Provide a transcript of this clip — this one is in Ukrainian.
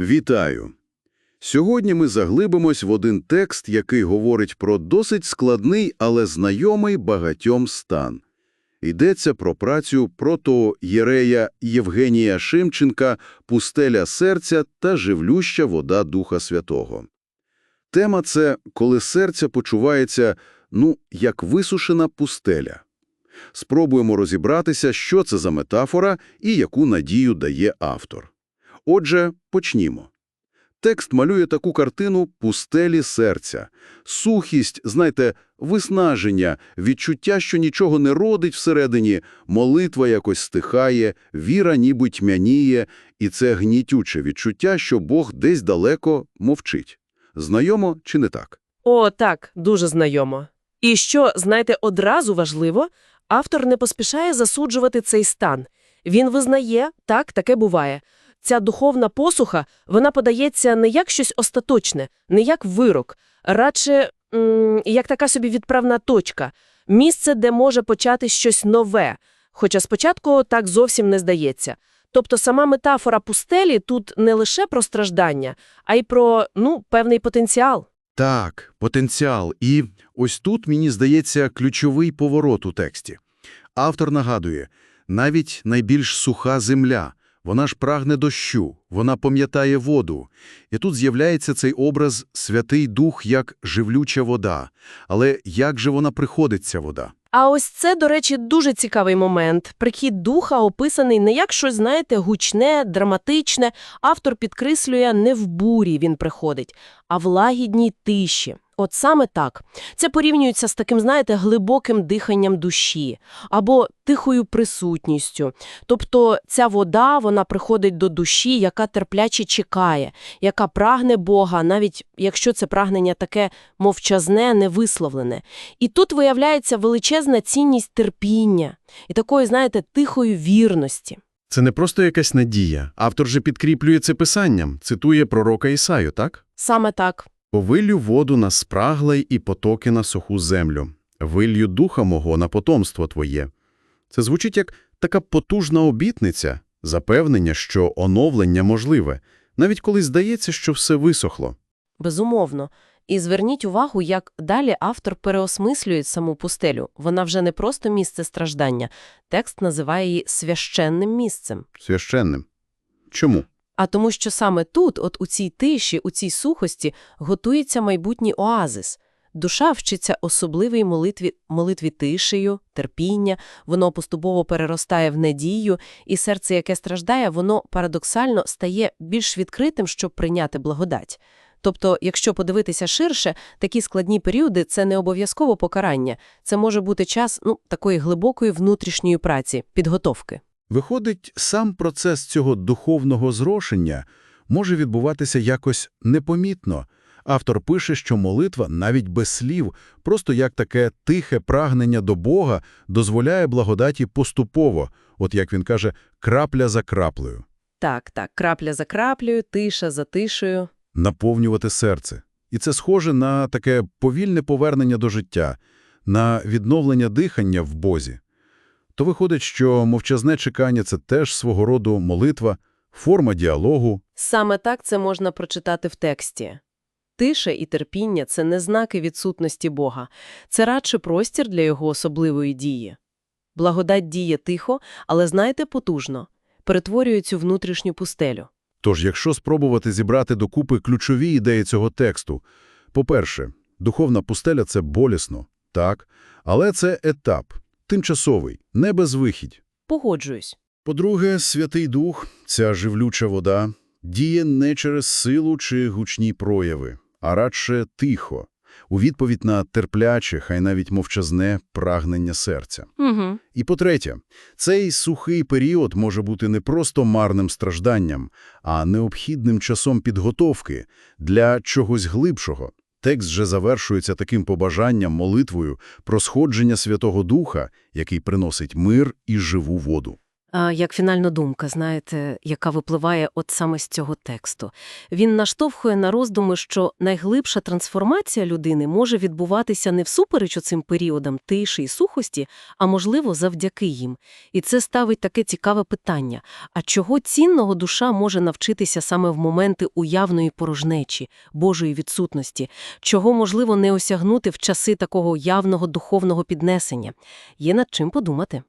Вітаю! Сьогодні ми заглибимось в один текст, який говорить про досить складний, але знайомий багатьом стан. Йдеться про працю протоєрея Євгенія Шимченка «Пустеля серця та живлюща вода Духа Святого». Тема – це коли серце почувається, ну, як висушена пустеля. Спробуємо розібратися, що це за метафора і яку надію дає автор. Отже, почнімо. Текст малює таку картину пустелі серця. Сухість, знаєте, виснаження, відчуття, що нічого не родить всередині, молитва якось стихає, віра ніби тьмяніє, і це гнітюче відчуття, що Бог десь далеко мовчить. Знайомо чи не так? О, так, дуже знайомо. І що, знаєте, одразу важливо, автор не поспішає засуджувати цей стан. Він визнає, так, таке буває. Ця духовна посуха, вона подається не як щось остаточне, не як вирок, радше м як така собі відправна точка, місце, де може почати щось нове, хоча спочатку так зовсім не здається. Тобто сама метафора пустелі тут не лише про страждання, а й про, ну, певний потенціал. Так, потенціал. І ось тут, мені здається, ключовий поворот у тексті. Автор нагадує, навіть найбільш суха земля, вона ж прагне дощу, вона пам'ятає воду. І тут з'являється цей образ «святий дух» як живлюча вода. Але як же вона приходить, ця вода? А ось це, до речі, дуже цікавий момент. Прихід духа описаний не як щось, знаєте, гучне, драматичне. Автор підкреслює, не в бурі він приходить, а в лагідній тиші. От саме так. Це порівнюється з таким, знаєте, глибоким диханням душі або тихою присутністю. Тобто ця вода, вона приходить до душі, яка терпляче чекає, яка прагне Бога, навіть якщо це прагнення таке мовчазне, невисловлене. І тут виявляється величезна цінність терпіння і такої, знаєте, тихої вірності. Це не просто якась надія. Автор же підкріплює це писанням, цитує пророка Ісаю, так? Саме так. «Повилю воду на спраглий і потоки на суху землю. Вилью духа мого на потомство твоє». Це звучить як така потужна обітниця, запевнення, що оновлення можливе, навіть коли здається, що все висохло. Безумовно. І зверніть увагу, як далі автор переосмислює саму пустелю. Вона вже не просто місце страждання. Текст називає її священним місцем. Священним. Чому? А тому, що саме тут, от у цій тиші, у цій сухості, готується майбутній оазис. Душа вчиться особливій молитві, молитві тишею, терпіння, воно поступово переростає в надію, і серце, яке страждає, воно парадоксально стає більш відкритим, щоб прийняти благодать. Тобто, якщо подивитися ширше, такі складні періоди – це не обов'язково покарання, це може бути час ну, такої глибокої внутрішньої праці, підготовки. Виходить, сам процес цього духовного зрошення може відбуватися якось непомітно. Автор пише, що молитва, навіть без слів, просто як таке тихе прагнення до Бога, дозволяє благодаті поступово, от як він каже, крапля за краплею, Так, так, крапля за краплею, тиша за тишею. наповнювати серце. І це схоже на таке повільне повернення до життя, на відновлення дихання в Бозі. То виходить, що мовчазне чекання – це теж свого роду молитва, форма діалогу, Саме так це можна прочитати в тексті. Тиша і терпіння – це не знаки відсутності Бога. Це радше простір для його особливої дії. Благодать діє тихо, але, знаєте, потужно. Перетворює цю внутрішню пустелю. Тож, якщо спробувати зібрати докупи ключові ідеї цього тексту, по-перше, духовна пустеля – це болісно, так, але це етап, тимчасовий, не безвихідь. Погоджуюсь. По-друге, Святий Дух, ця живлюча вода, діє не через силу чи гучні прояви, а радше тихо, у відповідь на терпляче, хай навіть мовчазне прагнення серця. Угу. І по-третє, цей сухий період може бути не просто марним стражданням, а необхідним часом підготовки для чогось глибшого. Текст же завершується таким побажанням, молитвою про сходження Святого Духа, який приносить мир і живу воду. Як фінальна думка, знаєте, яка випливає от саме з цього тексту. Він наштовхує на роздуми, що найглибша трансформація людини може відбуватися не всупереч оцим періодам тиші і сухості, а можливо завдяки їм. І це ставить таке цікаве питання. А чого цінного душа може навчитися саме в моменти уявної порожнечі, Божої відсутності? Чого, можливо, не осягнути в часи такого явного духовного піднесення? Є над чим подумати.